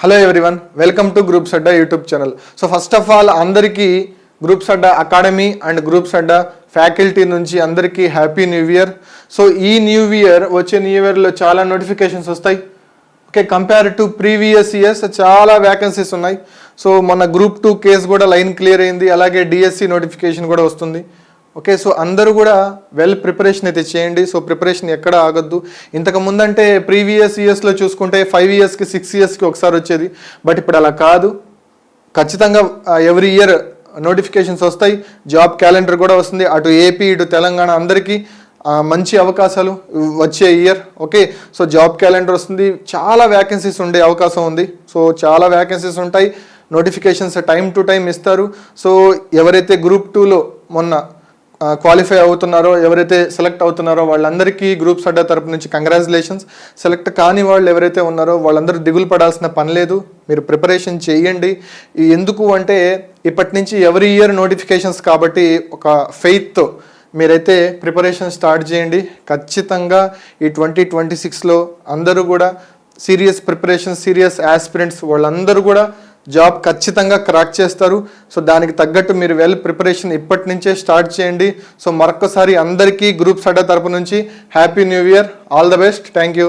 Hello everyone welcome to group Sadda YouTube channel so first of all అందరికీ groups Sadda academy and groups Sadda faculty నుంచి అందరికీ happy new year so ఈ new year వచ్చే new ఇయర్లో చాలా notifications వస్తాయి. Okay compare to previous years చాలా vacancies ఉన్నాయి. సో మన గ్రూప్ టూ కేసు కూడా లైన్ క్లియర్ అయింది. అలాగే డిఎస్సి నోటిఫికేషన్ కూడా వస్తుంది. ఓకే సో అందరూ కూడా వెల్ ప్రిపరేషన్ అయితే చేయండి. సో ప్రిపరేషన్ ఎక్కడ ఆగొద్దు. ఇంతకు ముందంటే ప్రీవియస్ ఇయర్స్లో చూసుకుంటే ఫైవ్ ఇయర్స్కి సిక్స్ ఇయర్స్కి ఒకసారి వచ్చేది. బట్ ఇప్పుడు అలా కాదు. ఖచ్చితంగా ఎవ్రీ ఇయర్ నోటిఫికేషన్స్ వస్తాయి. జాబ్ క్యాలెండర్ కూడా వస్తుంది. అటు ఏపీ ఇటు తెలంగాణ అందరికీ మంచి అవకాశాలు వచ్చే year okay so job calendar వస్తుంది. చాలా వ్యాకెన్సీస్ ఉండే అవకాశం ఉంది. సో చాలా వ్యాకెన్సీస్ ఉంటాయి. నోటిఫికేషన్స్ టైం టు టైం ఇస్తారు. సో ఎవరైతే గ్రూప్ టూలో మొన్న క్వాలిఫై అవుతున్నారో ఎవరైతే సెలెక్ట్ అవుతున్నారో వాళ్ళందరికీ గ్రూప్స్ సడ్డా తరపు నుంచి కంగ్రాచులేషన్స్ సెలెక్ట్ కాని వాళ్ళు ఎవరైతే ఉన్నారో వాళ్ళందరూ దిగులు పడాల్సిన పని లేదు. మీరు ప్రిపరేషన్ చేయండి. ఎందుకు అంటే ఇప్పటి నుంచి ఎవరి ఇయర్ నోటిఫికేషన్స్ కాబట్టి ఒక ఫెయిత్తో మీరైతే ప్రిపరేషన్ స్టార్ట్ చేయండి. ఖచ్చితంగా ఈ ట్వంటీ ట్వంటీ సిక్స్లో అందరూ కూడా సీరియస్ ప్రిపరేషన్ సీరియస్ యాస్పిరెంట్స్ వాళ్ళందరూ కూడా జాబ్ ఖచ్చితంగా క్రాక్ చేస్తారు. సో దానికి తగ్గట్టు మీరు వెల్ ప్రిపరేషన్ ఇప్పటి నుంచే స్టార్ట్ చేయండి. సో మరొకసారి అందరికీ గ్రూప్స్ అడ్డా తరపు నుంచి happy new year. All the best. Thank you.